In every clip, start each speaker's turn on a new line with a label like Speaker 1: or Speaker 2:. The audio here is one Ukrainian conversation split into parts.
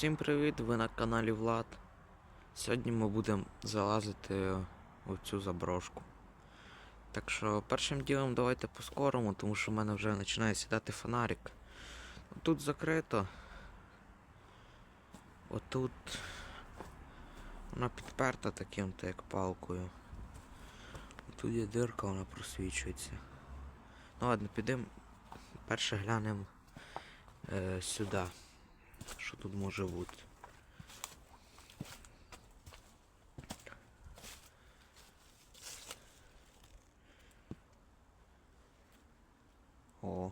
Speaker 1: Всім привіт! Ви на каналі Влад. Сьогодні ми будемо залазити у цю заброшку. Так що першим ділом давайте по-скорому, тому що в мене вже починає сідати фонарик. Тут закрито. Отут вона підперта таким то як палкою. Тут є дирка, вона просвічується. Ну ладно, підемо. Перше глянемо е, сюди. Що тут може бути? О,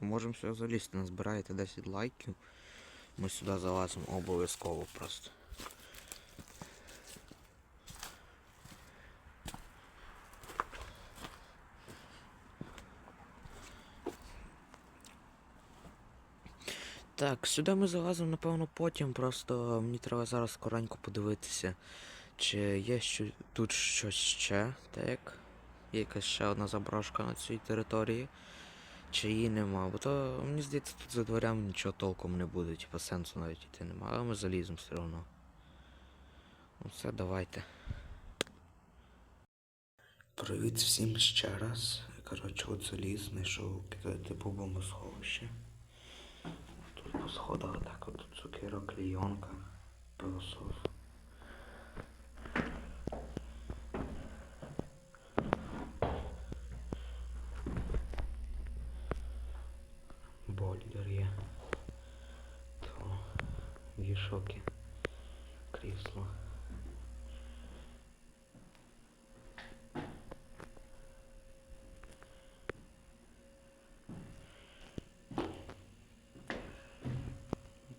Speaker 1: ми можемо сюди залізти, назбираєте 10 лайків. Ми сюди залазимо обов'язково просто. Так, сюди ми залазимо, напевно, потім. Просто мені треба зараз скоренько подивитися, чи є що, тут щось ще, так? Є якась ще одна заброшка на цій території. Чи її нема. Бо то мені здається, тут за дверями нічого толком не буде, типа сенсу навіть йти нема, але ми заліземо все одно. Ну все, давайте. Привіт всім ще раз. Коротше, от заліз, знайшов типу бомбосховище. По сходах так от цукерок, клейонка, пилософ. Бойлер є. То вішоки, крісло.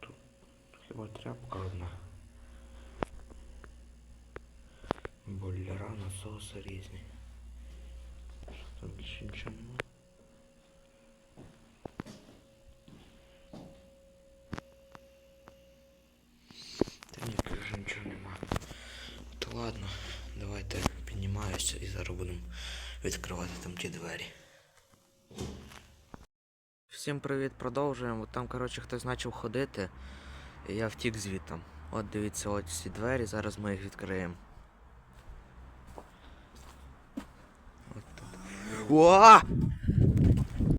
Speaker 1: Тут хіба тряпка одна. Бойлера, насоси різні. Що там більше нічого нема? Та ні, вже нічого нема. То ладно, давайте піднімаюся і зараз будемо відкривати там ті двері. Всім привіт, продовжуємо. Там, коротше, хтось почав ходити, я втік звідти. От дивіться, ось ці двері, зараз ми їх відкриємо. От тут.